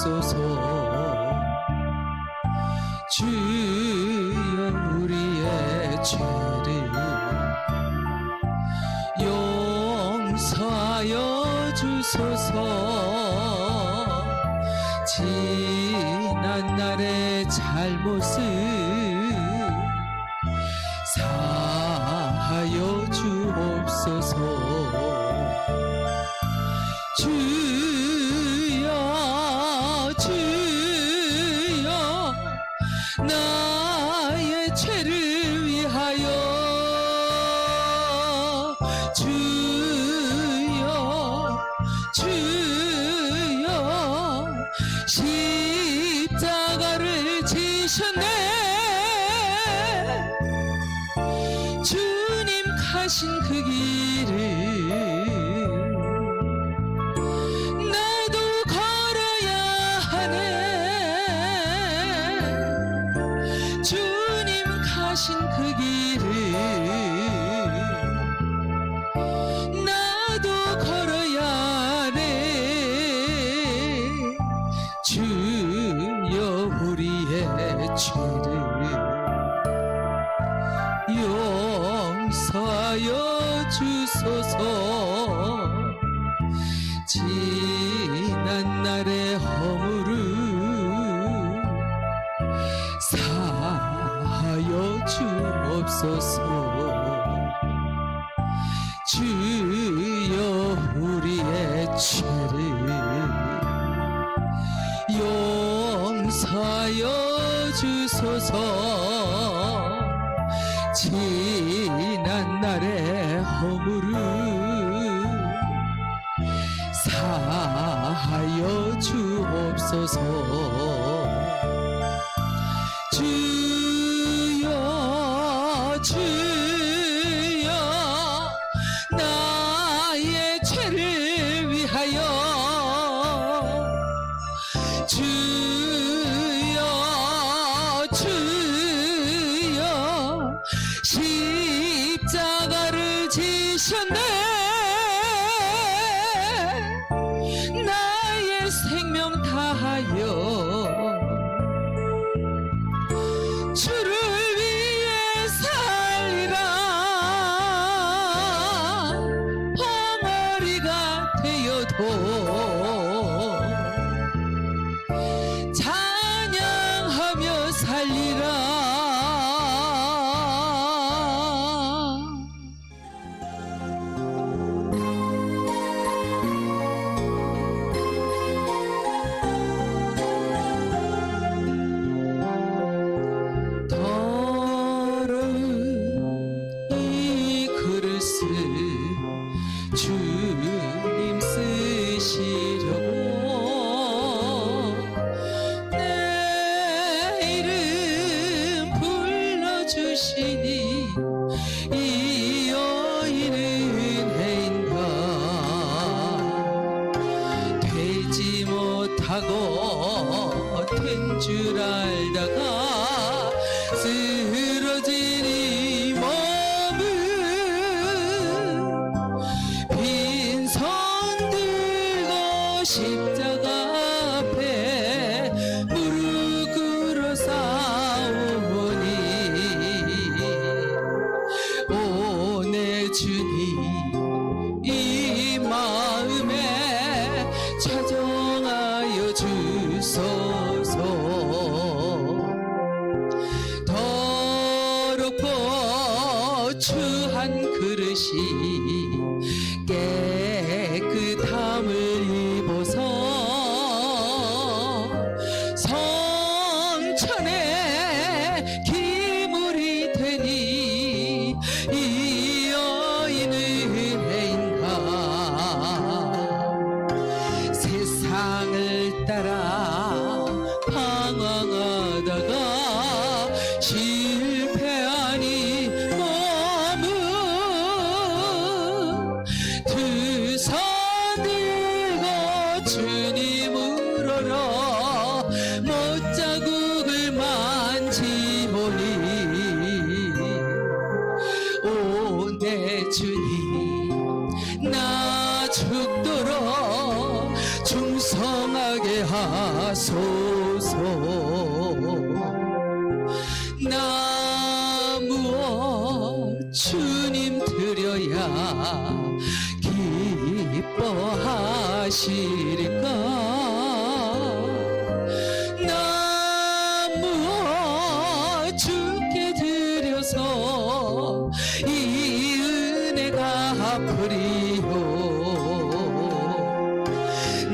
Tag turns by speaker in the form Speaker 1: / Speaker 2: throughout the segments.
Speaker 1: 주옵소서 주여 우리의 죄를 용서하여 주소서. 지난 날의 잘못을 주옵소서. 주여 우리의 죄를 용서여 주소서. 지난 날의 허물을 사하여 주옵소서. 되시려고 십자가 그리워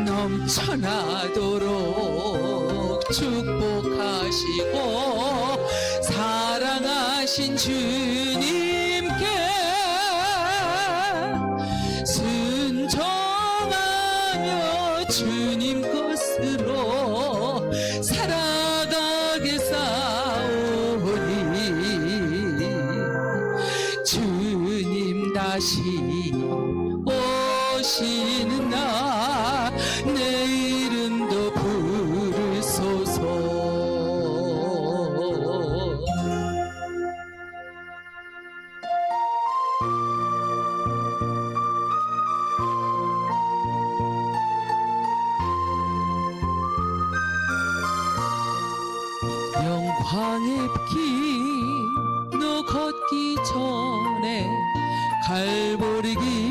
Speaker 1: 넘쳐나도록 축복하시고 사랑하신 주 다시 오신 날 버리기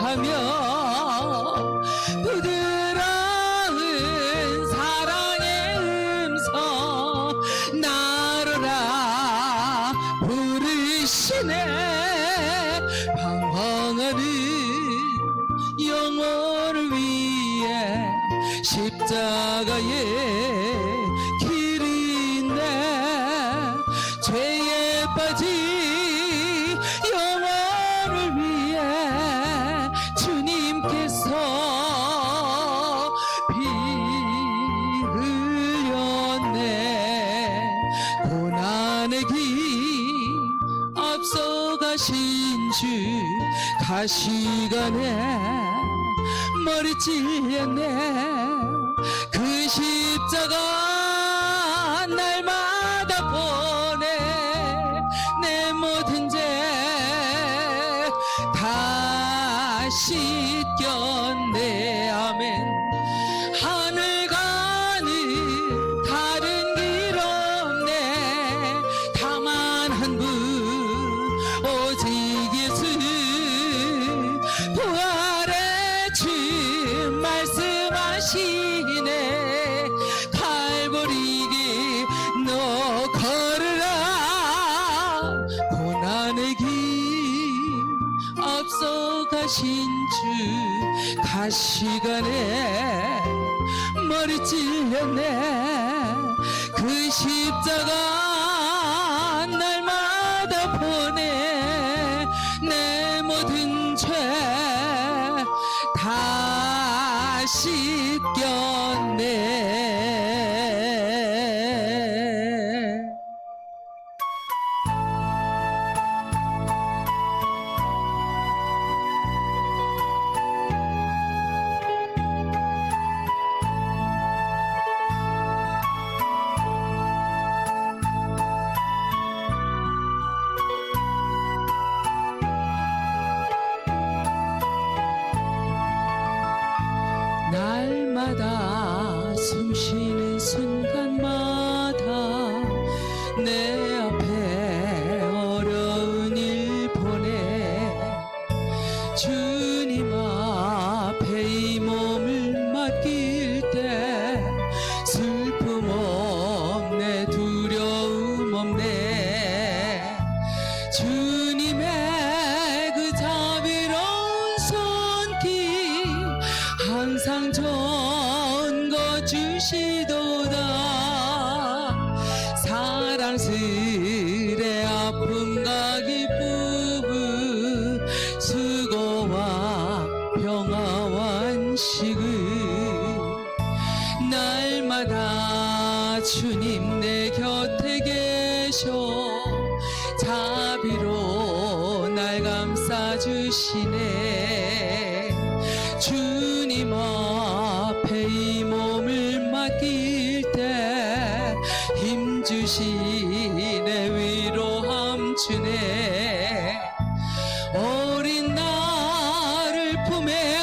Speaker 1: 海绵啊 아 시간에 머리 찔렸네. 그 십자가 날마다 보내. 내 모든 죄다 씻겼네. 아멘. 한 시간에 머리 찔렸네. 그 십자가 부르시네 주님 앞에 이 몸을 맡길 때 힘주시네 위로함 주네. 어린 나를 품에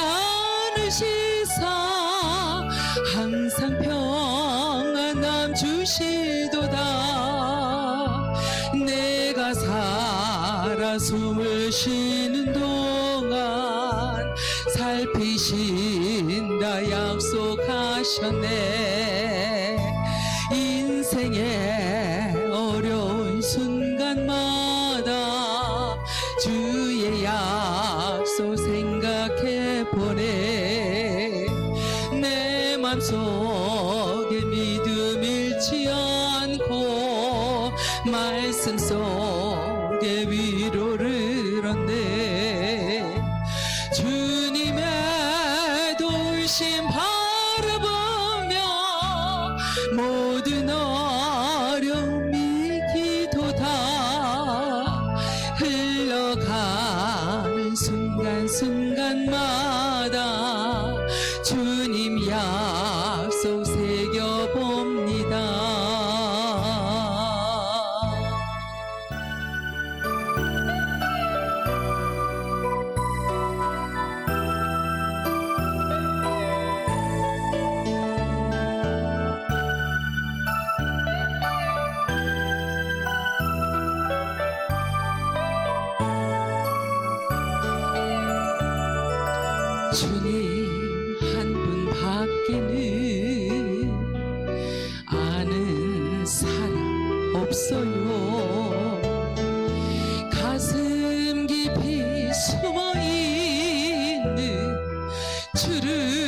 Speaker 1: 안으시사 항상 평안함 주시도다. 내가 살 내가 숨을 쉬는 동안 살피신다 약속하셨네. 주를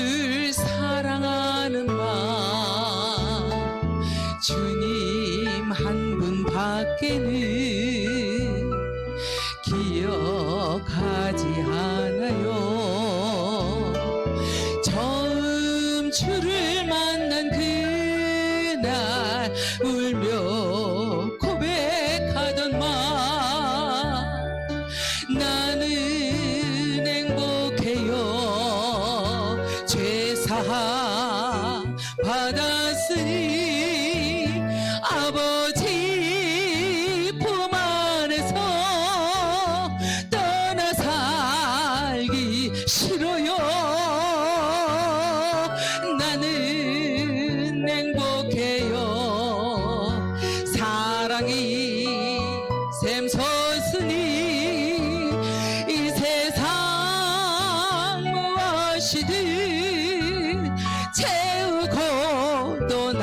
Speaker 1: பதஸ்ரீ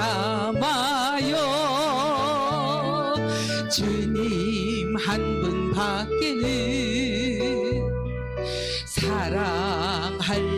Speaker 1: 삼아요. 주님 한 분 밖에는 사랑할